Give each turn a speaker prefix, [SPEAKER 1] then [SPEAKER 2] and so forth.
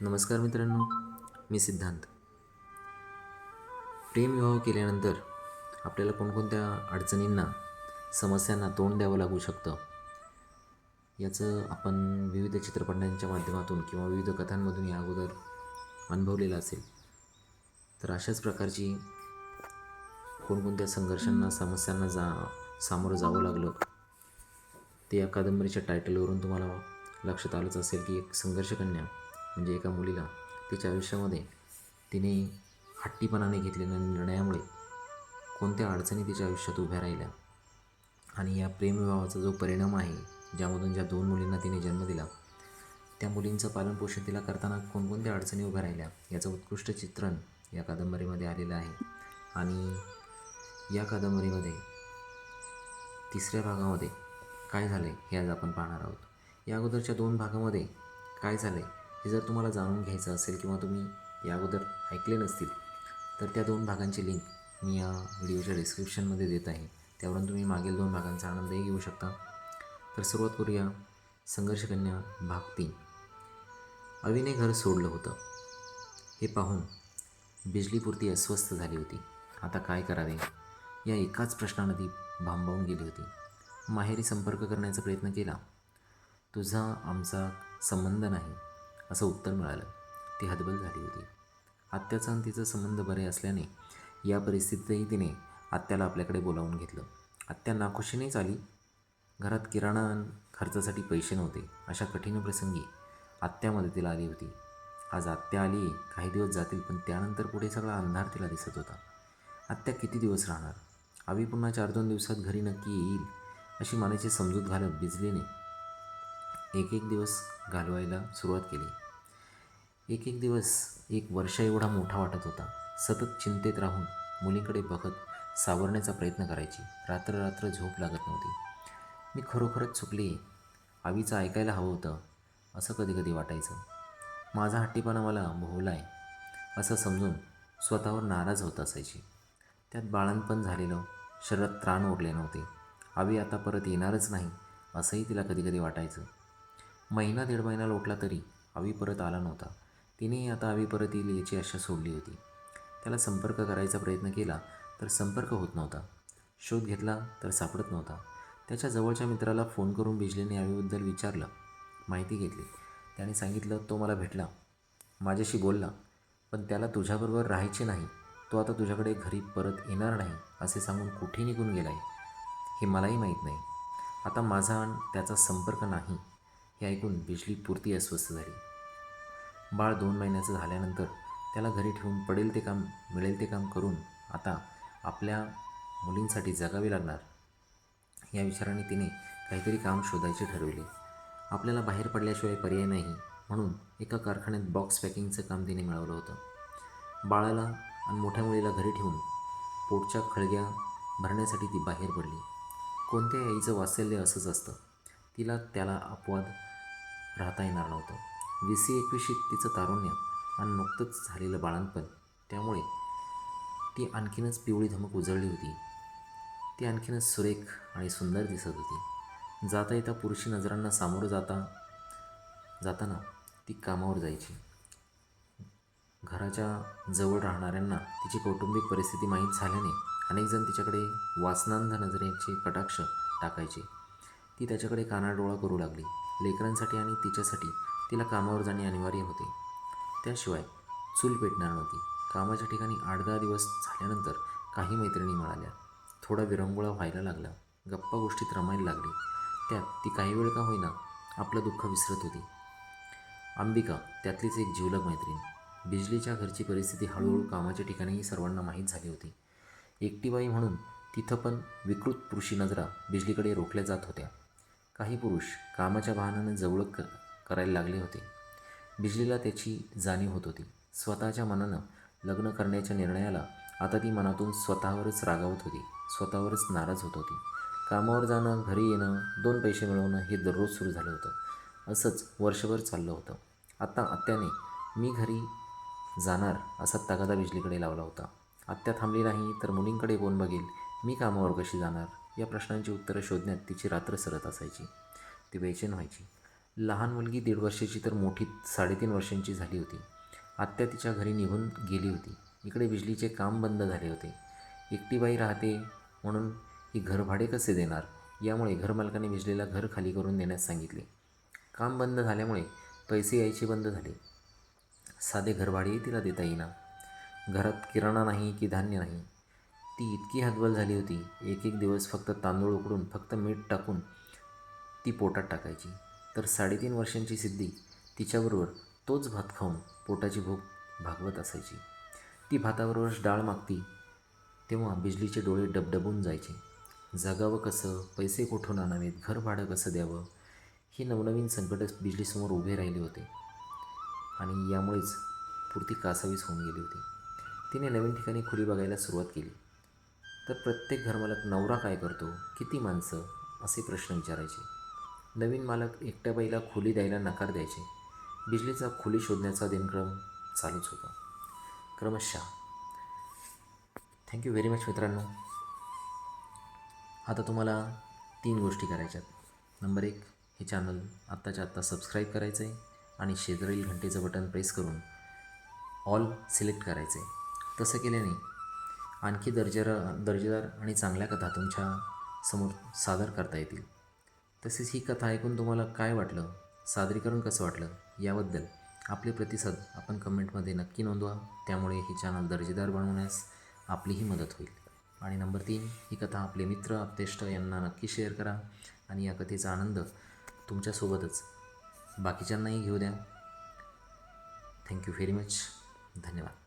[SPEAKER 1] नमस्कार मित्रांनो मी सिद्धांत. प्रेमविवाह केल्यानंतर आपल्याला कोणकोणत्या अडचणींना समस्यांना तोंड द्यावं लागू शकतं? याचं आपण विविध चित्रपटांच्या माध्यमातून किंवा विविध कथांमधून या अगोदर अनुभवलेलं असेल. तर अशाच प्रकारची कोणकोणत्या संघर्षांना समस्यांना जा सामोरं जावं लागलं ते या कादंबरीच्या टायटलवरून तुम्हाला लक्षात आलंच असेल की एक संघर्षकन्या म्हणजे एका मुलीला तिच्या आयुष्यामध्ये तिने हट्टीपणाने घेतलेल्या निर्णयामुळे कोणत्या अडचणी तिच्या आयुष्यात उभ्या राहिल्या आणि या प्रेमविवाहाचा जो परिणाम आहे ज्यामधून ज्या दोन मुलींना तिने जन्म दिला त्या मुलींचं पालनपोषण तिला करताना कोणकोणत्या अडचणी उभ्या राहिल्या याचं उत्कृष्ट चित्रण या कादंबरीमध्ये आलेलं आहे. आणि या कादंबरीमध्ये तिसऱ्या भागामध्ये काय झाले हे आज आपण पाहणार आहोत. या अगोदरच्या दोन भागामध्ये काय झाले हे जर तुम्हाला जाणून घ्यायचं असेल किंवा तुम्ही या अगोदर ऐकले नसतील तर त्या दोन भागांची लिंक मी या व्हिडिओच्या डिस्क्रिप्शनमध्ये देत आहे. त्यावरून तुम्ही मागील दोन भागांचा आनंदही घेऊ शकता. तर सुरुवात करूया. संघर्षकन्या भाग तीन. अविने घर सोडलं होतं. हे पाहून बिजलीपुरती अस्वस्थ झाली होती. आता काय करावे? या एकाच प्रश्नानं ती भांबावून गेली होती. माहेरी संपर्क करण्याचा प्रयत्न केला. तुझा आमचा संबंध नाही. असं उत्तर मिळालं. ती हतबल झाली होती. आत्याचा आणि तिचा संबंध बरे असल्याने या परिस्थितीतही तिने आत्याला आपल्याकडे बोलावून घेतलं. आत्या नाखुशीनेच आली घरात किराणा खर्चासाठी पैसे नव्हते. अशा कठीण प्रसंगी आत्या मदतीला आली होती. आज आत्या आली काही दिवस जातील पण त्यानंतर पुढे सगळा अंधार तिला दिसत होता. आत्या किती दिवस राहणार? आवी पुन्हा चार दोन दिवसात घरी नक्की येईल अशी मानेची समजूत घालत बिजलीने एक एक दिवस घालवायला सुरुवात केली. एक एक दिवस एक वर्ष एवढा मोठा वाटत होता. सतत चिंतेत राहून मुलीकडे बघत सावरण्याचा प्रयत्न करायची. रात्र रात्र झोप लागत नव्हती. मी खरोखरच चुकली. आवीचं ऐकायला हवं होतं असं कधी कधी वाटायचं. माझा हट्टीपणा मला भोवला आहे असं समजून स्वतःवर नाराज होत असायची. त्यात बाळणपण झालेलं शरीरात त्राण उरले नव्हते. आवी आता परत येणारच नाही असंही तिला कधी कधी वाटायचं. महिना दीड महिना लोटला तरी आवी परत आला नव्हता. तिनेही आता आवी परत येईल याची आशा सोडली होती. त्याला संपर्क करायचा प्रयत्न केला तर संपर्क होत नव्हता. शोध घेतला तर सापडत नव्हता. त्याच्या जवळच्या मित्राला फोन करून बिजलीने आवीबद्दल विचारलं. माहिती घेतली. त्याने सांगितलं तो मला भेटला. माझ्याशी बोलला. पण त्याला तुझ्याबरोबर राहायचे नाही. तो आता तुझ्याकडे घरी परत येणार नाही असे सांगून कुठे निघून गेला आहे हे मलाही माहीत नाही. आता माझा आणि त्याचा संपर्क नाही. हे ऐकून बिजली पुरती अस्वस्थ झाली. बाळ दोन महिन्याचं झाल्यानंतर त्याला घरी ठेवून पडेल ते काम मिळेल ते काम करून आता आपल्या मुलींसाठी जगावे लागणार. या विचाराने तिने काहीतरी काम शोधायचे ठरवले. आपल्याला बाहेर पडल्याशिवाय पर्याय नाही म्हणून एका कारखान्यात बॉक्स पॅकिंगचं काम तिने मिळवलं होतं. बाळाला आणि मोठ्या मुलीला घरी ठेवून पोटच्या खळग्या भरण्यासाठी ती बाहेर पडली. कोणत्या आईचं वात्सल्य असंच असतं. तिला त्याला अपवाद राहता येणार नव्हतं. वीसी एकवीशी तिचं तारुण्य आणि नुकतंच झालेलं बाळणपण त्यामुळे ती आणखीनच पिवळी धमक उजळली होती. ती आणखीनच सुरेख आणि सुंदर दिसत होती. जाता येता पुरुषी नजरांना सामोरं जाता जाताना ती कामावर जायची. घराच्या जवळ राहणाऱ्यांना तिची कौटुंबिक परिस्थिती माहीत झाल्याने अनेकजण तिच्याकडे वासनांध नजरेचे कटाक्ष टाकायचे. ती त्याच्याकडे कानाडोळा करू लागली. लेकरांसाठी आणि तिच्यासाठी तिला कामावर जाणे अनिवार्य होते. त्याशिवाय चूल पेटणार नव्हती. कामाच्या ठिकाणी आठ दहा दिवस झाल्यानंतर काही मैत्रिणी मिळाल्या थोडा विरंगुळा व्हायला लागला. गप्पा गोष्टीत रमायला लागली. त्यात ती काही वेळ का होईना आपलं दुःख विसरत होती. अंबिका त्यातलीच एक जीवलग मैत्रीण. बिजलीच्या घरची परिस्थिती हळूहळू कामाच्या ठिकाणीही सर्वांना माहीत झाली होती. एकटीबाई म्हणून तिथं पण विकृत पुरुषी नजरा बिजलीकडे रोखल्या जात होत्या. काही पुरुष कामाच्या बहाण्यानं जवळ करायला लागले होते. बिजलीला त्याची जाणीव होत होती. स्वतःच्या मनानं लग्न करण्याच्या निर्णयाला आता ती मनातून स्वतःवरच रागावत होती. स्वतःवरच नाराज होत होती. कामावर जाणं घरी येणं दोन पैसे मिळवणं हे दररोज सुरू झालं होतं. असंच वर्षभर चाललं होतं. आत्ता आत्याने मी घरी जाणार असा तगादा बिजलीकडे लावला होता. आत्या थांबली नाही तर मुलींकडे कोण बघेल? मी कामावर कशी जाणार? या प्रश्नांची उत्तरं शोधण्यात तिची रात्र सरत असायची. ती बेचैन व्हायची. लहान मुलगी दीड वर्षाची तर मोठी साडेतीन वर्षांची झाली होती. आत्या तिच्या घरी निघून गेली होती. इकडे बिजलीचे काम बंद झाले होते. एकटी बाई राहते म्हणून ही घरभाडे कसे देणार? यामुळे घरमालकाने बिजलीला घर खाली करून देण्यास सांगितले. काम बंद झाल्यामुळे पैसे यायचे बंद झाले. साधे घरभाडेही तिला देता येईना. घरात किराणा नाही की धान्य नाही. ती इतकी हतबल झाली होती. एक एक दिवस फक्त तांदूळ उकडून फक्त मीठ टाकून ती पोटात टाकायची. तर साडेतीन वर्षांची सिद्धी तिच्याबरोबर तोच भात खाऊन पोटाची भूक भागवत असायची. ती भाताबरोबर डाळ मागती तेव्हा बिजलीचे डोळे डबडबून जायचे. जगावं कसं पैसे कुठून आणावेत घर भाडं कसं द्यावं ही नवनवीन संकटं बिजलीसमोर उभे राहिले होते. आणि यामुळेच पुरती कासावीस होऊन गेली होती. तिने नवीन ठिकाणी खुली बघायला सुरुवात केली. तर प्रत्येक घरमालक नवरा काय करतो किती माणसं असे प्रश्न विचारायचे. नवीन मालक एकट्या बाईला खोली द्यायला नकार द्यायचे. बिजलीचा खोली शोधण्याचा दिनक्रम चालूच होता. क्रमशः. थँक्यू व्हेरी मच मित्रांनो. आता तुम्हाला तीन गोष्टी करायच्यात नंबर एक हे चॅनल आत्ताच्या आत्ता सबस्क्राईब करायचं आहे आणि शेजारील घंटेचं बटन प्रेस करून ऑल सिलेक्ट करायचे तसं केल्याने आणखी दर्जेदार दर्जेदार आणि चांगल्या कथा तुमच्यासमोर सादर करता येतील. तसेच ही कथा ऐकून तुम्हाला काय वाटलं? सादरीकरण कसं वाटलं? याबद्दल आपले प्रतिसाद आपण कमेंटमध्ये नक्की नोंदवा. त्यामुळे ही चॅनल दर्जेदार बनवण्यास आपलीही मदत होईल. आणि नंबर तीन ही कथा आपले मित्र आपतेष्ट यांना नक्की शेअर करा. आणि या कथेचा आनंद तुमच्यासोबतच बाकीच्यांनाही घेऊ द्या. थँक्यू व्हेरी मच धन्यवाद.